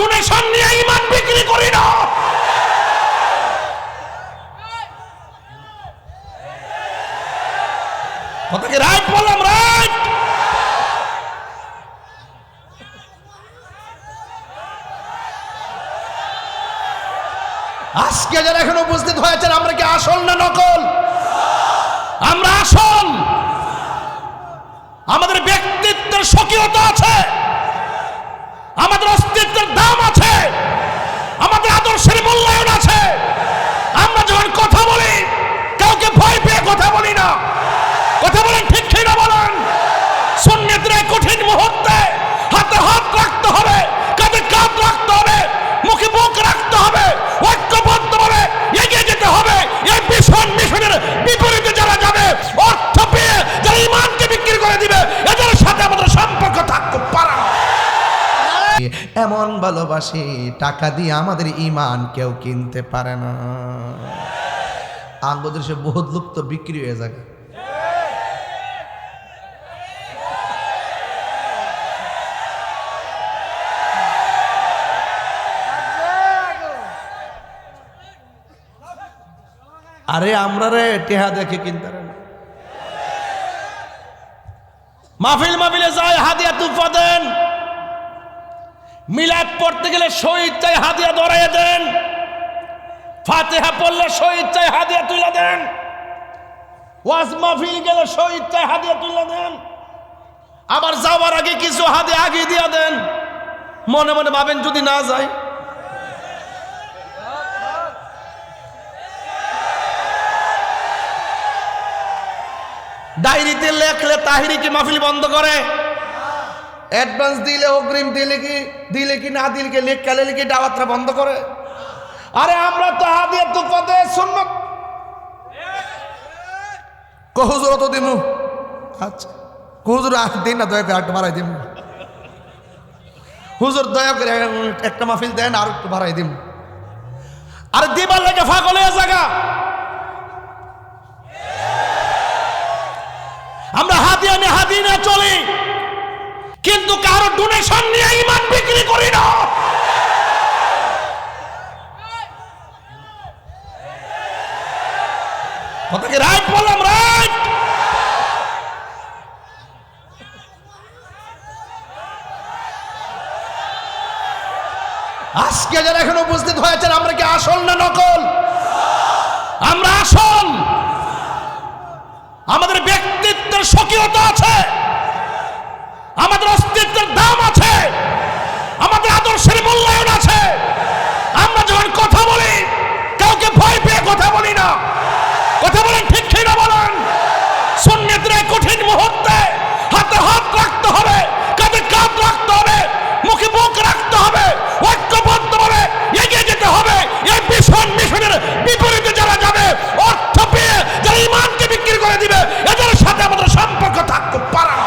Donation নিয়ে ইমান বিক্রি করি না। রাইট বললাম? রাইট। আজকে যারা এখন উপস্থিত হয়েছেন, আমরা কি আসল না নকল? আমরা আসল। আমাদের ব্যক্তিত্বের স্বকীয়তা আছে। আমাদের অস্তিত্বের দাম আছে। আমাদের আদর্শের মূল্যায়ন আছে আমরা যখন কথা বলি কাউকে ভয় পেয়ে কথা বলি না কথা বলেন ঠিক ঠিক না বলেন সুন্নিতরা এই কঠিন মুহূর্তে হাতে হাত রাখতে হবে কাঁধে কাঁধ রাখতে হবে মুখে মুখ রাখতে হবে ঐক্যবদ্ধভাবে এগিয়ে যেতে হবে এই মিশন মিশনের বিপরীতে যারা যাবে অর্থ পেয়ে যারা ইমানকে বিক্রি করে দিবে এদের সাথে আমাদের সম্পর্ক থাকতে পারে না। এমন ভালোবাসি, টাকা দিয়ে আমাদের ইমান কেউ কিনতে পারে না। আঙ্গদের সে বহুত লোক তো বিক্রি হয়ে যায় আরে আমরা রে টেহা দেখে কিনতে মাহফিল মাহফিলে যায় হাদিয়া তুফা দেন। মিলাদ পড়তে গেলে শহীদ চাই হাদিয়া ধরাইয়া দেন। ফাতেহা পড়লে শহীদ চাই হাদিয়া তুলে দেন। ওয়াজ মাহফিল গেলে শহীদ চাই হাদিয়া তুলে দেন। আবার যাওয়ার আগে কিছু হাদিয়া আগে দিয়া দেন। মনে মনে ভাবেন যদি না যায়। ডায়েরিতে লেখলে তাহিরি কি মাহফিল বন্ধ করে? অ্যাডভান্স দিলে অগ্রিম দিলে কি দিলে কি না দিলে কি, লেখ কালে কি দাওয়াতটা বন্ধ করে? আরে আমরা তো হাদিয়া তো পদে সুন্নত কহুজুর অত দিমু? আচ্ছা। কহুজুর আহ, দিন না, দয়া করে একটু বাড়াই দিম। হুজুর, দয়া করে একটা মাহফিল দেন, আর একটু বাড়াই দিম। আরে দিবার লেগে হয়ে জায়গা আমরা হাদিয়া নিয়ে হাদিয়া নিয়ে চলি। কিন্তু কারও ডোনেশন নিয়ে ইমান বিক্রি করি না। কথা কি রাইট বললাম? রাইট আজকে যারা এখন উপস্থিত হয়েছেন, আমরা কি আসল না নকল? আমরা আসল। আমাদের ব্যক্তিত্বের স্বকীয়তা আছে আমাদের অস্তিত্বের দাম আছে আমাদের আদর্শের মূল্যায়ন আছে আমরা যখন কথা বলি কাউকে ভয় পেয়ে কথা বলি না কথা বলেন ঠিক ঠিক না বলেন সুন্নিতরা এই কঠিন মুহূর্তে হাতে হাত রাখতে হবে কাঁধে কাঁধ রাখতে হবে মুখে মুখ রাখতে হবে ঐক্যবদ্ধভাবে এগিয়ে যেতে হবে এই মিশন মিশনের বিপরীতে যারা যাবে অর্থ পেয়ে যারা ইমানকে বিক্রি করে দিবে এদের সাথে আমাদের সম্পর্ক থাকতে পারে না।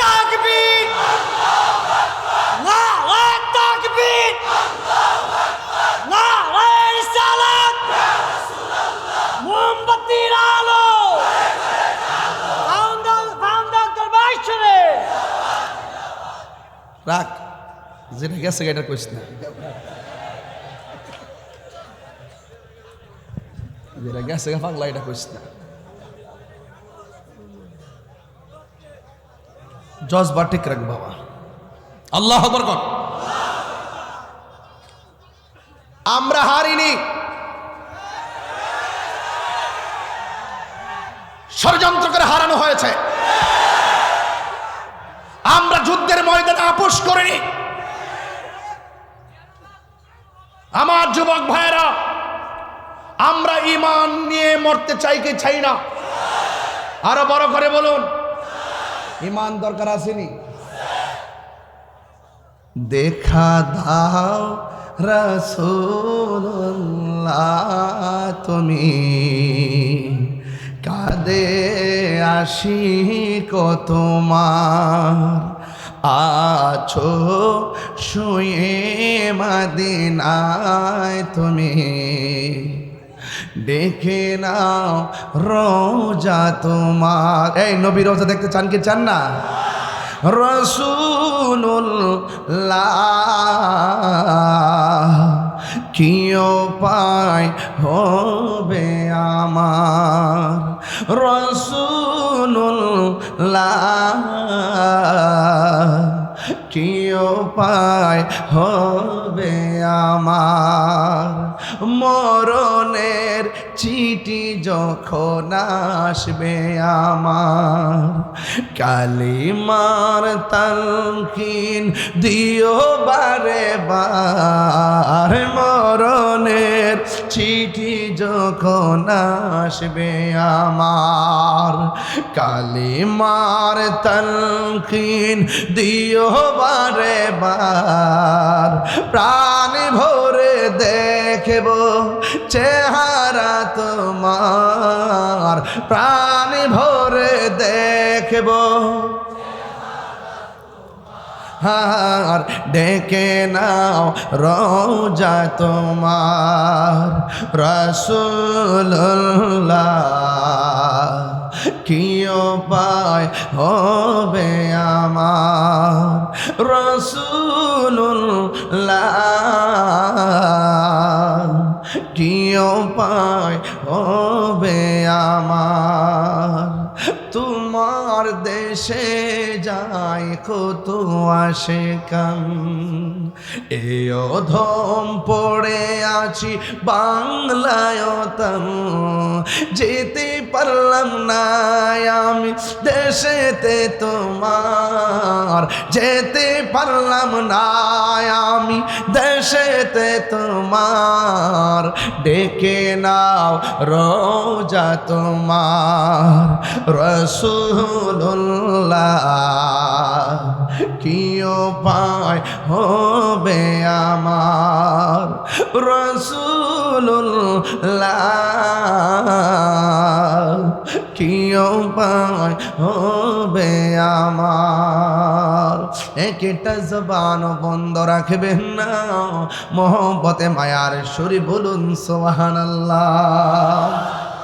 তাকবীর নারে তাকবীর নারে রিসালাত মোমবাতির আলো ফাউন্ডার ফাউন্ডার দরবার শুনে রাখ। যেটা গেছে এটা কইস না। যেটা গেছে পাগলা, এটা কইস না। জজবা ঠিক রাখ বাবা। আল্লাহ বরকত আমরা হারিনি। ষড়যন্ত্র করে হারানো হয়েছে। যুদ্ধের ময়দানে আপোষ করিনি। আমার যুবক ভাইয়েরা, আমরা ইমান নিয়ে মরতে চাই কি চাই না? আরও বড় করে বলুন। ইমান দরকার আসেনি? দেখা দাও রসুল্লাহ তুমি। কাদে আসি তোমার। আছো শুয়ে মদিনায় তুমি। দেখে নাও রোজা তোমার। এই নবী রোজা দেখতে চান কি চান না? রসুল্লাহ কি পায় হবে আমার? রসুল্লাহ কি পায় হবে আমার। মরণের চিঠি যখন আসবে আমার, কালিমার তালকিন দিও বারে বার। মরণের চিঠি যখন আসবে আমার কালিমার তালকিন দিও বারে বার। প্রাণ ভরে দেখব চেহারা তোমার। প্রাণ ভরে দেখব হার ডেকে নাও রোজা তোমার রসুল্লাহ কি পায় হবে আমার রসুল্লাহ কি পায় হবে আমার তোমার দেশে যায় কত আসে কান এ অধম পড়ে আছি বাংলায় তাম যেতে পারলাম না আমি দেশেতে তোমার। যেতে পারলাম না আমি দেশেতে তোমার। ডেকে নাও রোজা তোমার। রসুল্লাহ কি পায় হবে আমার রসুল্লাহ কি পায় হবে আমার। একটা জবান বন্ধ রাখবেন না, মোহব্বতে মায়ার সুরি বলুন সোহান আল্লাহ